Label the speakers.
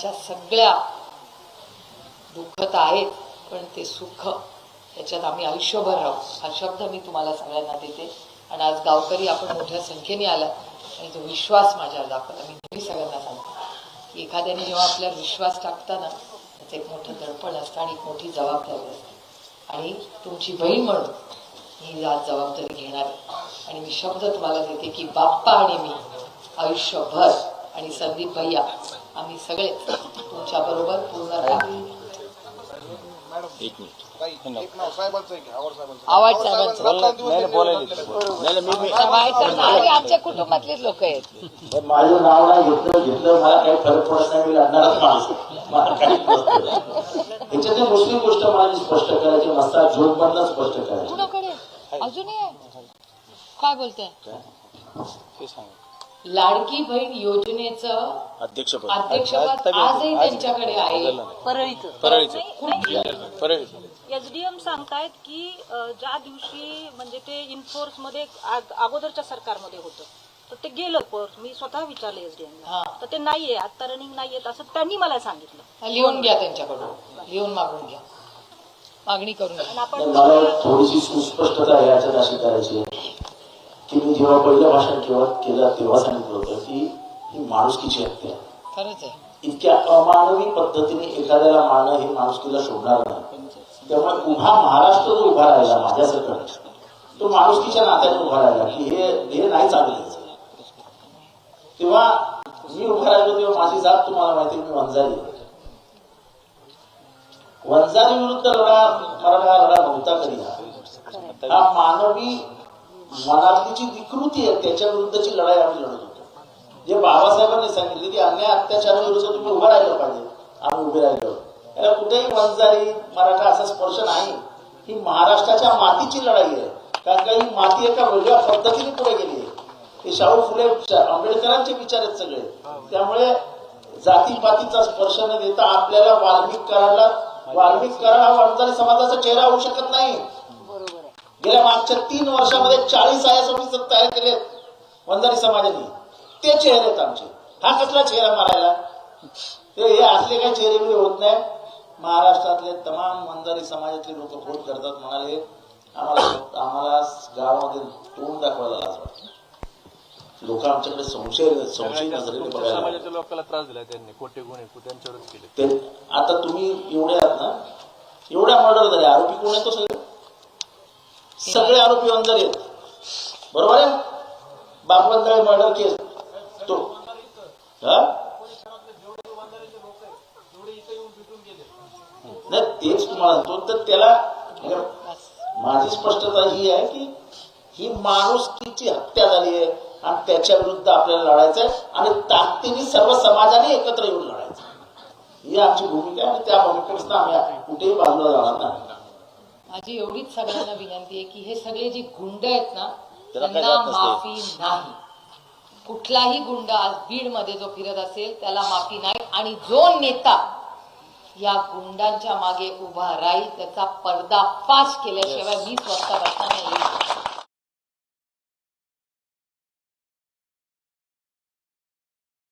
Speaker 1: च्या सगळ्या दुःखत आहेत पण ते सुख याच्यात आम्ही आयुष्यभर राहू हा शब्द मी तुम्हाला सगळ्यांना देते. आणि आज गावकरी आपण मोठ्या संख्येने आला आणि तो विश्वास माझ्यावर दाखवला मी नेहमी सगळ्यांना सांगतो की एखाद्याने जेव्हा आपल्यावर विश्वास टाकताना त्याचं एक मोठं दडपण असतं आणि एक मोठी जबाबदारी असते. आणि तुमची बहीण म्हणून मी आज जबाबदारी घेणार आहे. आणि मी शब्द तुम्हाला देते की बाप्पा आणि मी आयुष्यभर आणि संदीप भैया आम्ही सगळे तुमच्या बरोबर पूर्ण राहू. आवाज साहेबांचं. आमच्या कुटुंबातलेच लोक आहेत.
Speaker 2: माझं नाव नाही घेतलं घेतलं मला काही फरक पडत नाही. मी दुसरी गोष्ट मला स्पष्ट करायची. मस्ता झोप स्पष्ट करायची.
Speaker 1: कुणाकडे? अजूनही आहे? काय बोलताय?
Speaker 3: ते सांगा.
Speaker 1: लाडकी बहीण योजनेचं
Speaker 3: अध्यक्षपद.
Speaker 1: अध्यक्षपद
Speaker 3: आता बी-
Speaker 1: आजही
Speaker 3: आज-
Speaker 1: त्यांच्याकडे आहे.
Speaker 3: बदललं नाही.
Speaker 4: परळीचं.
Speaker 3: परळीचं. परळीचं.
Speaker 4: एसडीएम सांगतायत की अ, ज्या दिवशी म्हणजे ते इन्फोर्समध्ये आग- अगोदरच्या सरकारमध्ये होतं तर ते गेलं पर मी स्वतः विचारलं एसडीएम
Speaker 1: हा.
Speaker 4: तर ते नाहीये आता रनिंग नाहीये असं त्यांनी मला सांगितलं.
Speaker 1: लिहून घ्या त्यांच्याकडून. लिहून मागून घ्या. मागणी करून घ्या.
Speaker 4: आणि आपण
Speaker 2: मला थोडीशी सुस्पष्टता याच्यात अशी करायची आहे. जेव्हा पहिलं भाषण केव्हा केलं तेव्हा सांगितलं होतं की ही माणुसकीची हत्या इतक्या अमानवी पद्धतीने एखाद्याला मारणं हे माणुसकीला शोभणार नाही त्यामुळे उभा महाराष्ट्र जो उभा राहिला माझ्यासकट तो माणुसकीच्या नात्याने उभा राहिला की हे हे नाही चालू द्यायचं तेव्हा मी उभा राहिलो तेव्हा माझी जात तुम्हाला माहिती मी वंजारी. वंजारी विरुद्ध लढा मराठा लढा नव्हता कधी. हा मानवी मनातली जी विकृती आहे त्याच्या विरुद्धची लढाई आम्ही लढत होतो. जे बाबासाहेबांनी सांगितले की अन्याय अत्याचाराविरुद्ध तुम्ही उभं राहिलं पाहिजे. आम्ही उभे राहिलो. याला कुठेही वंजारी मराठा असा स्पर्श नाही. ही महाराष्ट्राच्या मातीची लढाई आहे. कारण का ही माती एका वेगळ्या पद्धतीने पुढे गेली आहे. हे शाहू फुले आंबेडकरांचे विचार आहेत सगळे. त्यामुळे जातीपातीचा स्पर्श न देता आपल्याला वाल्मिक करायला वाल्मिक करा हा वंजारी समाजाचा चेहरा होऊ शकत नाही. गेल्या मागच्या तीन वर्षामध्ये चाळीस आय एस ऑफिसर तयार केले वंजारी समाजाने. ते चेहरे आहेत आमचे. हा कसला चेहरा मारायला? ते हे असले काही चेहरे बिहरे होत नाही. महाराष्ट्रातले तमाम वंजारी समाजातले लोक फोन करतात म्हणाले. आम्हाला आम्हाला गावामध्ये तोंड दाखवायला लाज वाटते. लोक आमच्याकडे संशय संशय नजरेने बघायला
Speaker 3: लोकांना त्रास दिला त्यांनी. खोटे गुन्हे त्यांच्यावरच केले.
Speaker 2: आता तुम्ही एवढे आहात ना एवढ्या मर्डर झाले आरोपी कोण आहे तो सगळे आरोपी अंदर येत बरोबर आहे? बापवंजाळे मर्डर केस तो. हा? नाही तेच तुम्हाला म्हणतो तर त्याला माझी स्पष्टता ही आहे की ही माणुसकीची हत्या झाली आहे आणि त्याच्या विरुद्ध आपल्याला लढायचं आहे आणि ताकदीने सर्व समाजाने एकत्र येऊन लढायचं ही आमची भूमिका आहे आणि त्या भूमिकेपासून आम्ही कुठेही बाजूला जाणार नाही.
Speaker 1: माझी एवढीच सगळ्यांना विनंती आहे की हे सगळे जे गुंड आहेत ना त्यांना. माफी नाही. कुठलाही गुंड आज बीडमध्ये जो फिरत असेल त्याला माफी नाही. आणि जो नेता या गुंडांच्या मागे उभा राहील त्याचा पर्दाफाश केल्याशिवाय मी स्वतः